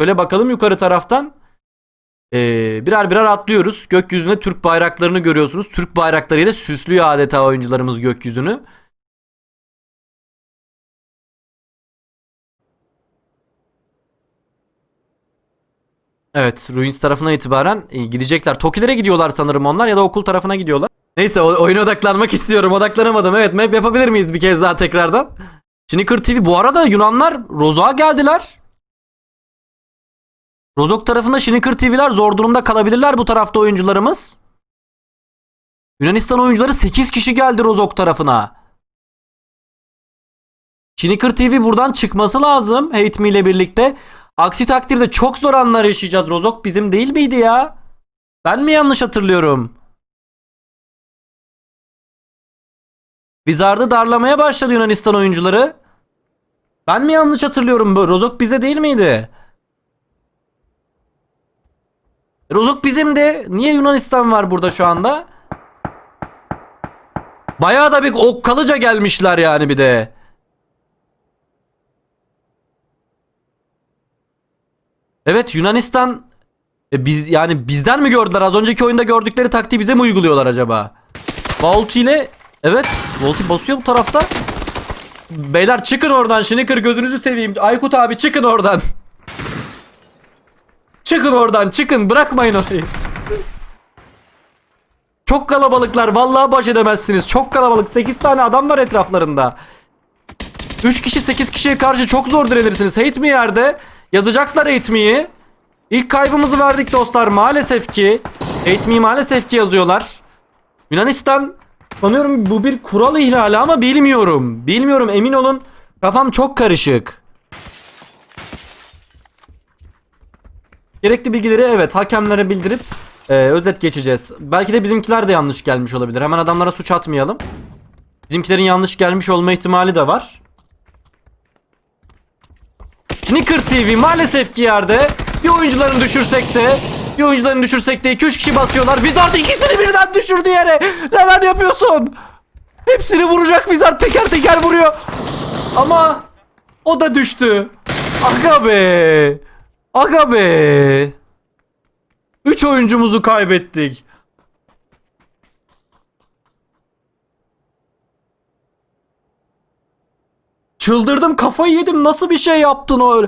Şöyle bakalım yukarı taraftan. Ee, birer birer atlıyoruz. Gökyüzünde Türk bayraklarını görüyorsunuz. Türk bayraklarıyla süslüyor adeta oyuncularımız gökyüzünü. Evet, Ruins tarafından itibaren e, gidecekler. Tokilere gidiyorlar sanırım onlar ya da okul tarafına gidiyorlar. Neyse o- oyuna odaklanmak istiyorum. Odaklanamadım. Evet, map yapabilir miyiz bir kez daha tekrardan? Sneaker TV bu arada Yunanlar Rozok'a geldiler. Rozok tarafında Sneaker TV'ler zor durumda kalabilirler bu tarafta oyuncularımız. Yunanistan oyuncuları 8 kişi geldi Rozok tarafına. Sneaker TV buradan çıkması lazım Hate ile birlikte. Aksi takdirde çok zor anlar yaşayacağız. Rozok bizim değil miydi ya? Ben mi yanlış hatırlıyorum? Wizard'ı darlamaya başladı Yunanistan oyuncuları. Ben mi yanlış hatırlıyorum? Rozok bize değil miydi? Rozok bizimdi. Niye Yunanistan var burada şu anda? Bayağı da bir okkalıca gelmişler yani bir de. Evet Yunanistan e, biz yani bizden mi gördüler? Az önceki oyunda gördükleri taktiği bize mi uyguluyorlar acaba? Volti ile evet Volti basıyor bu tarafta. Beyler çıkın oradan Şinikır gözünüzü seveyim. Aykut abi çıkın oradan. Çıkın oradan çıkın bırakmayın orayı. Çok kalabalıklar vallahi baş edemezsiniz. Çok kalabalık 8 tane adam var etraflarında. 3 kişi 8 kişiye karşı çok zor direnirsiniz. Hate mi yerde? Yazacaklar hate me'yi. İlk kaybımızı verdik dostlar maalesef ki. Hate me maalesef ki yazıyorlar. Yunanistan sanıyorum bu bir kural ihlali ama bilmiyorum. Bilmiyorum emin olun. Kafam çok karışık. Gerekli bilgileri evet hakemlere bildirip e, özet geçeceğiz. Belki de bizimkiler de yanlış gelmiş olabilir. Hemen adamlara suç atmayalım. Bizimkilerin yanlış gelmiş olma ihtimali de var. Sneaker TV maalesef ki yerde. Bir oyuncularını düşürsek de bir oyuncularını düşürsek de 2-3 kişi basıyorlar. Wizard ikisini birden düşürdü yere. Neler yapıyorsun? Hepsini vuracak Wizard teker teker vuruyor. Ama o da düştü. Aga be. Aga be. 3 oyuncumuzu kaybettik. Çıldırdım kafayı yedim nasıl bir şey yaptın o.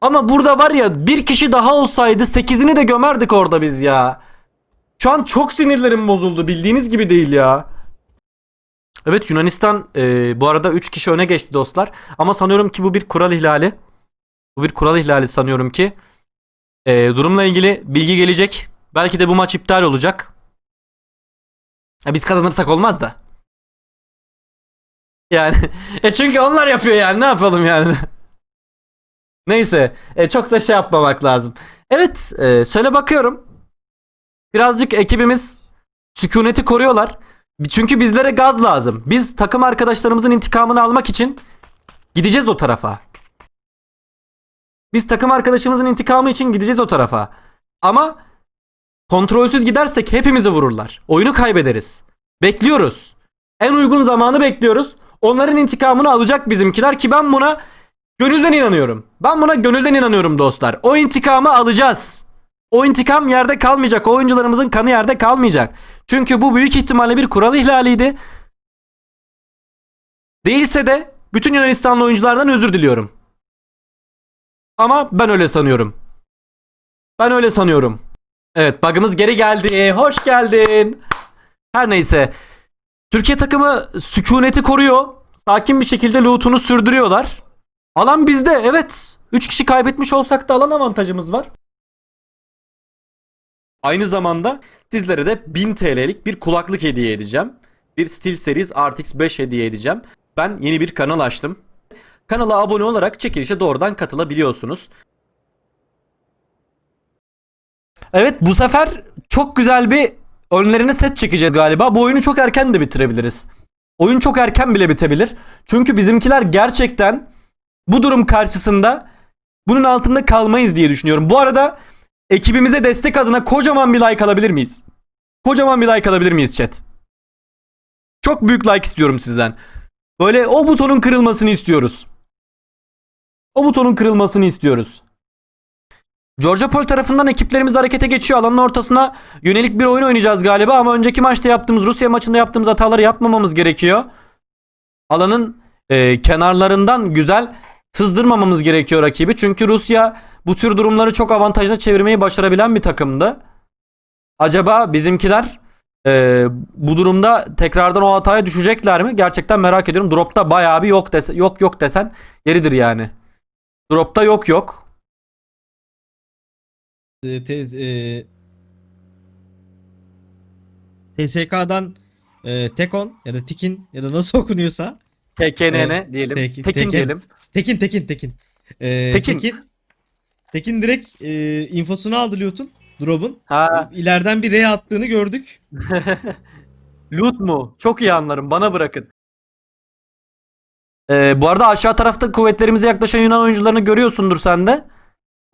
Ama burada var ya bir kişi daha olsaydı 8'ini de gömerdik orada biz ya. Şu an çok sinirlerim bozuldu bildiğiniz gibi değil ya. Evet Yunanistan e, bu arada 3 kişi öne geçti dostlar. Ama sanıyorum ki bu bir kural ihlali. Bu bir kural ihlali sanıyorum ki. E, durumla ilgili bilgi gelecek. Belki de bu maç iptal olacak. Ha, biz kazanırsak olmaz da. Yani e çünkü onlar yapıyor yani ne yapalım yani. Neyse e, çok da şey yapmamak lazım. Evet e, şöyle bakıyorum. Birazcık ekibimiz sükuneti koruyorlar. Çünkü bizlere gaz lazım. Biz takım arkadaşlarımızın intikamını almak için gideceğiz o tarafa. Biz takım arkadaşımızın intikamı için gideceğiz o tarafa. Ama kontrolsüz gidersek hepimizi vururlar. Oyunu kaybederiz. Bekliyoruz. En uygun zamanı bekliyoruz. Onların intikamını alacak bizimkiler ki ben buna gönülden inanıyorum. Ben buna gönülden inanıyorum dostlar. O intikamı alacağız. O intikam yerde kalmayacak. O oyuncularımızın kanı yerde kalmayacak. Çünkü bu büyük ihtimalle bir kural ihlaliydi. Değilse de bütün Yunanistanlı oyunculardan özür diliyorum. Ama ben öyle sanıyorum. Ben öyle sanıyorum. Evet bug'ımız geri geldi. Hoş geldin. Her neyse. Türkiye takımı sükuneti koruyor. Sakin bir şekilde loot'unu sürdürüyorlar. Alan bizde evet. 3 kişi kaybetmiş olsak da alan avantajımız var. Aynı zamanda sizlere de 1000 TL'lik bir kulaklık hediye edeceğim. Bir SteelSeries RTX 5 hediye edeceğim. Ben yeni bir kanal açtım. Kanala abone olarak çekilişe doğrudan katılabiliyorsunuz. Evet bu sefer çok güzel bir önlerine set çekeceğiz galiba. Bu oyunu çok erken de bitirebiliriz. Oyun çok erken bile bitebilir. Çünkü bizimkiler gerçekten bu durum karşısında bunun altında kalmayız diye düşünüyorum. Bu arada ekibimize destek adına kocaman bir like alabilir miyiz? Kocaman bir like alabilir miyiz chat? Çok büyük like istiyorum sizden. Böyle o butonun kırılmasını istiyoruz. O butonun kırılmasını istiyoruz. Georgiapol tarafından ekiplerimiz harekete geçiyor. Alanın ortasına yönelik bir oyun oynayacağız galiba ama önceki maçta yaptığımız Rusya maçında yaptığımız hataları yapmamamız gerekiyor. Alanın e, kenarlarından güzel sızdırmamamız gerekiyor rakibi. Çünkü Rusya bu tür durumları çok avantajlı çevirmeyi başarabilen bir takımdı. Acaba bizimkiler e, bu durumda tekrardan o hataya düşecekler mi? Gerçekten merak ediyorum. Drop'ta bayağı bir yok dese, yok yok desen yeridir yani. Drop'ta yok yok. e, te- e, TSK'dan e, Tekon ya da Tikin ya da nasıl okunuyorsa TKNN diyelim. Tek- Tekin Tekin. diyelim. Tekin Tekin Tekin. E, Tekin. Tekin. Tekin direkt e, infosunu aldı Loot'un. Drop'un. Ha, İleriden bir R attığını gördük. loot mu? Çok iyi anlarım. Bana bırakın. Ee, bu arada aşağı tarafta kuvvetlerimize yaklaşan Yunan oyuncularını görüyorsundur sen de.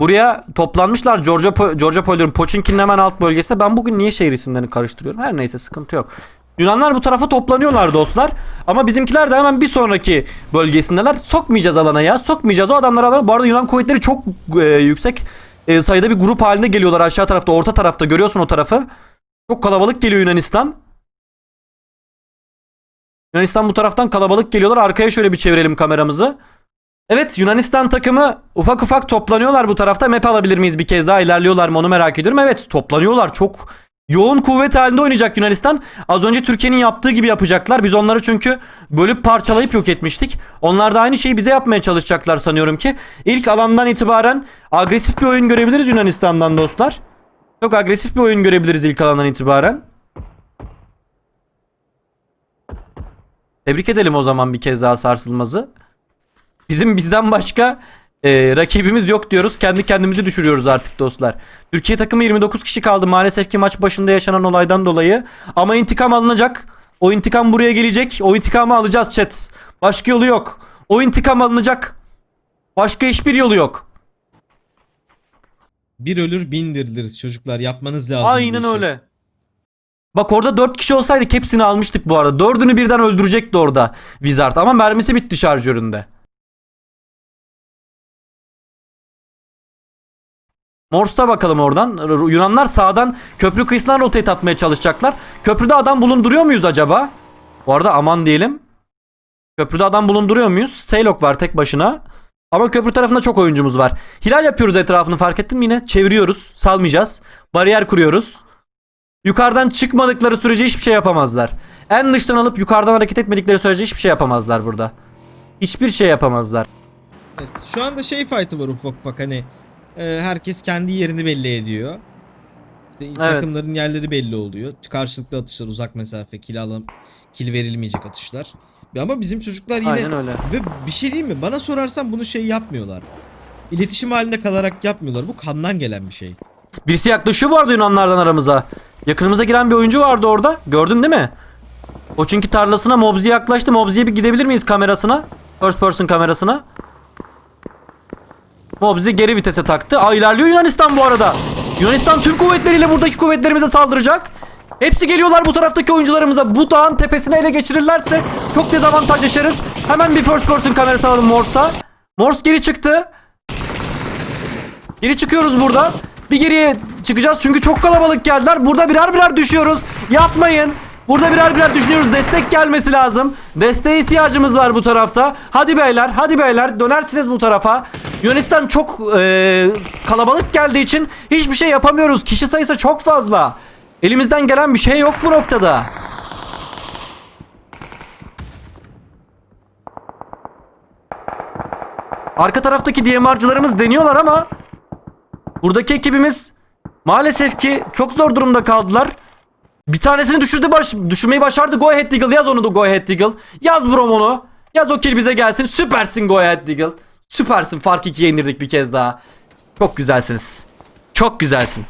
Buraya toplanmışlar Georgia, Georgia Poller'ın Poçinki'nin hemen alt bölgesinde. Ben bugün niye şehir isimlerini karıştırıyorum? Her neyse sıkıntı yok. Yunanlar bu tarafa toplanıyorlar dostlar. Ama bizimkiler de hemen bir sonraki bölgesindeler. Sokmayacağız alana ya. Sokmayacağız o adamları alana. Bu arada Yunan kuvvetleri çok e, yüksek e, sayıda bir grup halinde geliyorlar aşağı tarafta. Orta tarafta görüyorsun o tarafı. Çok kalabalık geliyor Yunanistan. Yunanistan bu taraftan kalabalık geliyorlar. Arkaya şöyle bir çevirelim kameramızı. Evet Yunanistan takımı ufak ufak toplanıyorlar bu tarafta. Map alabilir miyiz bir kez daha ilerliyorlar mı onu merak ediyorum. Evet toplanıyorlar çok yoğun kuvvet halinde oynayacak Yunanistan. Az önce Türkiye'nin yaptığı gibi yapacaklar. Biz onları çünkü bölüp parçalayıp yok etmiştik. Onlar da aynı şeyi bize yapmaya çalışacaklar sanıyorum ki. İlk alandan itibaren agresif bir oyun görebiliriz Yunanistan'dan dostlar. Çok agresif bir oyun görebiliriz ilk alandan itibaren. Tebrik edelim o zaman bir kez daha sarsılmazı. Bizim bizden başka e, rakibimiz yok diyoruz. Kendi kendimizi düşürüyoruz artık dostlar. Türkiye takımı 29 kişi kaldı maalesef ki maç başında yaşanan olaydan dolayı. Ama intikam alınacak. O intikam buraya gelecek. O intikamı alacağız chat. Başka yolu yok. O intikam alınacak. Başka hiçbir yolu yok. Bir ölür bin diriliriz çocuklar. Yapmanız lazım. Aynen öyle. Bak orada 4 kişi olsaydık hepsini almıştık bu arada. Dördünü birden öldürecekti orada Wizard ama mermisi bitti şarjöründe. Morse'ta bakalım oradan. Yunanlar sağdan köprü kıyısından rotate atmaya çalışacaklar. Köprüde adam bulunduruyor muyuz acaba? Bu arada aman diyelim. Köprüde adam bulunduruyor muyuz? Saylok var tek başına. Ama köprü tarafında çok oyuncumuz var. Hilal yapıyoruz etrafını fark ettin mi yine? Çeviriyoruz. Salmayacağız. Bariyer kuruyoruz. Yukarıdan çıkmadıkları sürece hiçbir şey yapamazlar. En dıştan alıp yukarıdan hareket etmedikleri sürece hiçbir şey yapamazlar burada. Hiçbir şey yapamazlar. Evet, şu anda şey fight'ı var ufak ufak hani e, herkes kendi yerini belli ediyor. İşte takımların yerleri belli oluyor. Karşılıklı atışlar, uzak mesafe, kill alam, kill verilmeyecek atışlar. Ama bizim çocuklar yine Aynen öyle. ve bir şey değil mi? Bana sorarsan bunu şey yapmıyorlar. İletişim halinde kalarak yapmıyorlar. Bu kandan gelen bir şey. Birisi yaklaşıyor bu arada Yunanlardan aramıza. Yakınımıza giren bir oyuncu vardı orada. Gördün değil mi? O çünkü tarlasına Mobzi yaklaştı. Mobzi'ye bir gidebilir miyiz kamerasına? First person kamerasına. Mobzi geri vitese taktı. Aa ilerliyor Yunanistan bu arada. Yunanistan tüm kuvvetleriyle buradaki kuvvetlerimize saldıracak. Hepsi geliyorlar bu taraftaki oyuncularımıza. Bu dağın tepesine ele geçirirlerse çok dezavantaj yaşarız. Hemen bir first person kamerası alalım Morse'ta. Morse geri çıktı. Geri çıkıyoruz burada. Bir geriye çıkacağız çünkü çok kalabalık geldiler. Burada birer birer düşüyoruz. Yapmayın. Burada birer birer düşünüyoruz. Destek gelmesi lazım. Desteğe ihtiyacımız var bu tarafta. Hadi beyler, hadi beyler dönersiniz bu tarafa. Yunanistan çok eee, kalabalık geldiği için hiçbir şey yapamıyoruz. Kişi sayısı çok fazla. Elimizden gelen bir şey yok bu noktada. Arka taraftaki DMR'cılarımız deniyorlar ama buradaki ekibimiz maalesef ki çok zor durumda kaldılar. Bir tanesini düşürdü baş, düşürmeyi başardı. Go ahead Deagle yaz onu da Go ahead Deagle. Yaz brom onu. Yaz o kill bize gelsin. Süpersin Go ahead Deagle. Süpersin. Fark 2'ye indirdik bir kez daha. Çok güzelsiniz. Çok güzelsin.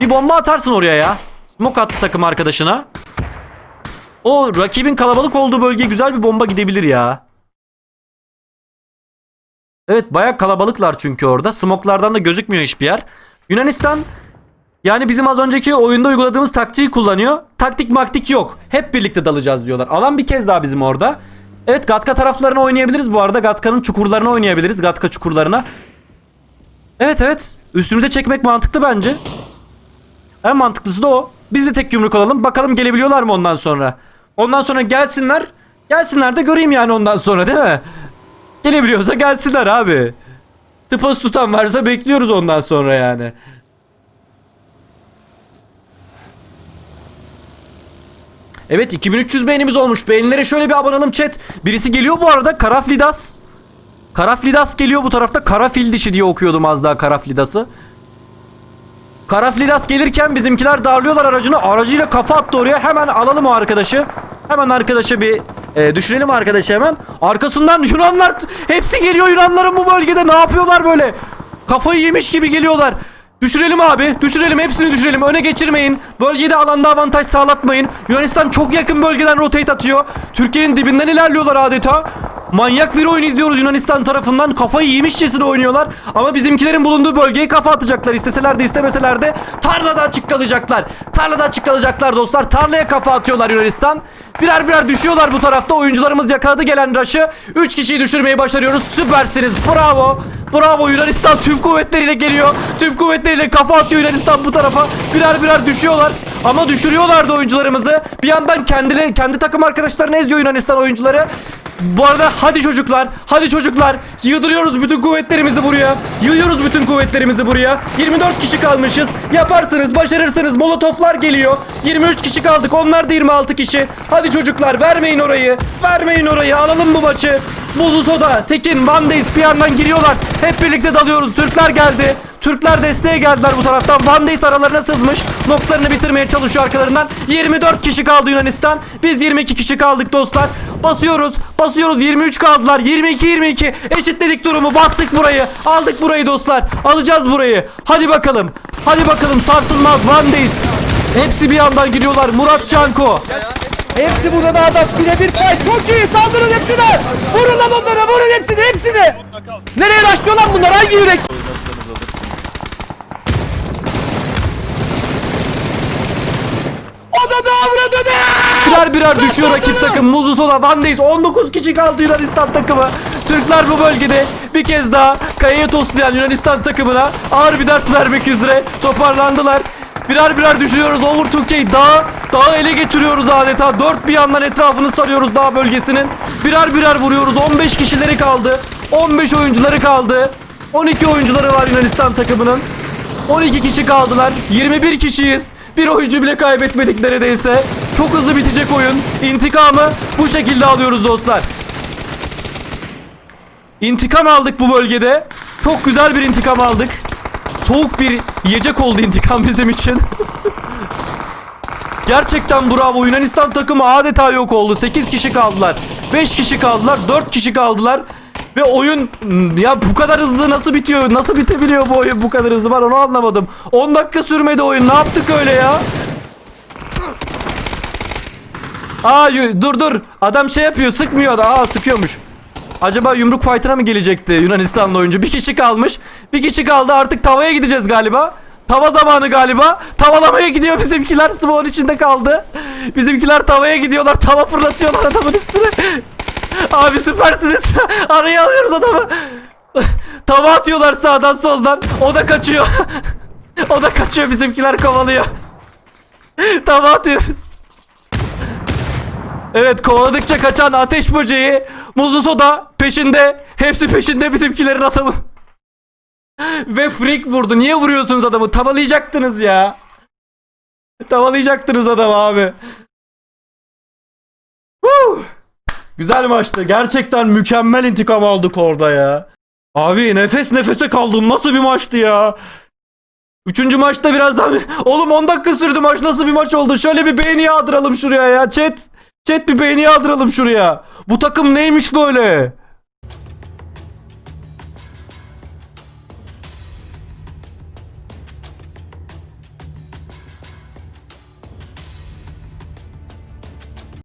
Bir bomba atarsın oraya ya. Smoke attı takım arkadaşına. O rakibin kalabalık olduğu bölgeye güzel bir bomba gidebilir ya. Evet baya kalabalıklar çünkü orada. Smoklardan da gözükmüyor hiçbir yer. Yunanistan yani bizim az önceki oyunda uyguladığımız taktiği kullanıyor. Taktik maktik yok. Hep birlikte dalacağız diyorlar. Alan bir kez daha bizim orada. Evet Gatka taraflarına oynayabiliriz bu arada. Gatka'nın çukurlarına oynayabiliriz. Gatka çukurlarına. Evet evet. Üstümüze çekmek mantıklı bence. En mantıklısı da o. Biz de tek yumruk alalım. Bakalım gelebiliyorlar mı ondan sonra. Ondan sonra gelsinler. Gelsinler de göreyim yani ondan sonra değil mi? Gelebiliyorsa gelsinler abi. Tıpası tutan varsa bekliyoruz ondan sonra yani. Evet 2300 beğenimiz olmuş. Beğenilere şöyle bir abone olalım chat. Birisi geliyor bu arada. Karaflidas. Karaflidas geliyor bu tarafta. Karafil dişi diye okuyordum az daha Karaflidas'ı. Karaflidas gelirken bizimkiler darlıyorlar aracını. Aracıyla kafa attı oraya. Hemen alalım o arkadaşı. Hemen arkadaşı bir e, düşürelim arkadaşı hemen. Arkasından Yunanlar hepsi geliyor Yunanların bu bölgede. Ne yapıyorlar böyle? Kafayı yemiş gibi geliyorlar. Düşürelim abi. Düşürelim. Hepsini düşürelim. Öne geçirmeyin. Bölgede alanda avantaj sağlatmayın. Yunanistan çok yakın bölgeden rotate atıyor. Türkiye'nin dibinden ilerliyorlar adeta. Manyak bir oyun izliyoruz Yunanistan tarafından. Kafayı yemişçesine oynuyorlar. Ama bizimkilerin bulunduğu bölgeye kafa atacaklar. İsteseler de istemeseler de tarlada açık kalacaklar. Tarlada açık kalacaklar dostlar. Tarlaya kafa atıyorlar Yunanistan. Birer birer düşüyorlar bu tarafta. Oyuncularımız yakaladı gelen rush'ı. 3 kişiyi düşürmeyi başarıyoruz. Süpersiniz. Bravo. Bravo Yunanistan tüm kuvvetleriyle geliyor. Tüm kuvvetleriyle kafa atıyor Yunanistan bu tarafa. Birer birer düşüyorlar. Ama düşürüyorlar da oyuncularımızı. Bir yandan kendileri, kendi takım arkadaşlarını eziyor Yunanistan oyuncuları. Bu arada hadi çocuklar, hadi çocuklar. Yığdırıyoruz bütün kuvvetlerimizi buraya. Yığıyoruz bütün kuvvetlerimizi buraya. 24 kişi kalmışız. Yaparsınız, başarırsınız. Molotoflar geliyor. 23 kişi kaldık. Onlar da 26 kişi. Hadi çocuklar vermeyin orayı. Vermeyin orayı. Alalım bu maçı. Buzlu Soda, Tekin, Van Days bir yandan giriyorlar. Hep birlikte dalıyoruz. Türkler geldi. Türkler desteğe geldiler bu taraftan. Van Days aralarına sızmış. Noktalarını bitirmeye çalışıyor arkalarından. 24 kişi kaldı Yunanistan. Biz 22 kişi kaldık dostlar. Basıyoruz. Basıyoruz. 23 kaldılar. 22 22. Eşitledik durumu. Bastık burayı. Aldık burayı dostlar. Alacağız burayı. Hadi bakalım. Hadi bakalım sarsılmaz Van Days. Hepsi bir yandan gidiyorlar. Murat Canko. Hepsi burada da adam birebir fay çok iyi saldırın hepsine vurun lan onlara vurun hepsini hepsini nereye başlıyor lan bunlar hangi yürek o da da avradı da Birer birer düşüyor rakip takım. Muzlu Soda, Van Days. 19 kişi kaldı Yunanistan takımı. Türkler bu bölgede bir kez daha kayaya toslayan Yunanistan takımına ağır bir ders vermek üzere toparlandılar. Birer birer düşüyoruz. Over 2K dağı, dağı ele geçiriyoruz adeta. Dört bir yandan etrafını sarıyoruz dağ bölgesinin. Birer birer vuruyoruz. 15 kişileri kaldı. 15 oyuncuları kaldı. 12 oyuncuları var Yunanistan takımının. 12 kişi kaldılar. 21 kişiyiz. Bir oyuncu bile kaybetmedik neredeyse. Çok hızlı bitecek oyun. İntikamı bu şekilde alıyoruz dostlar. İntikam aldık bu bölgede. Çok güzel bir intikam aldık. Soğuk bir yiyecek oldu intikam bizim için. Gerçekten bravo. Yunanistan takımı adeta yok oldu. 8 kişi kaldılar. 5 kişi kaldılar. 4 kişi kaldılar. Ve oyun ya bu kadar hızlı nasıl bitiyor? Nasıl bitebiliyor bu oyun bu kadar hızlı? Ben onu anlamadım. 10 dakika sürmedi oyun. Ne yaptık öyle ya? Aa dur dur. Adam şey yapıyor, sıkmıyor da. Aa sıkıyormuş. Acaba yumruk fight'ına mı gelecekti Yunanistanlı oyuncu? Bir kişi kalmış. Bir kişi kaldı. Artık tavaya gideceğiz galiba. Tava zamanı galiba. Tavalamaya gidiyor bizimkiler. Smoke'un içinde kaldı. Bizimkiler tavaya gidiyorlar. Tava fırlatıyorlar adamın üstüne. Abi süpersiniz. Araya alıyoruz adamı. Tava atıyorlar sağdan soldan. O da kaçıyor. o da kaçıyor bizimkiler kovalıyor. Tava atıyoruz. Evet kovaladıkça kaçan ateş böceği Muzlu soda peşinde Hepsi peşinde bizimkilerin adamı Ve freak vurdu Niye vuruyorsunuz adamı tavalayacaktınız ya Tavalayacaktınız adamı abi Woo! Güzel maçtı gerçekten mükemmel intikam aldık orada ya Abi nefes nefese kaldım nasıl bir maçtı ya Üçüncü maçta biraz daha... Oğlum 10 dakika sürdü maç nasıl bir maç oldu? Şöyle bir beğeni yağdıralım şuraya ya chat. Chat bir beğeni yağdıralım şuraya. Bu takım neymiş böyle?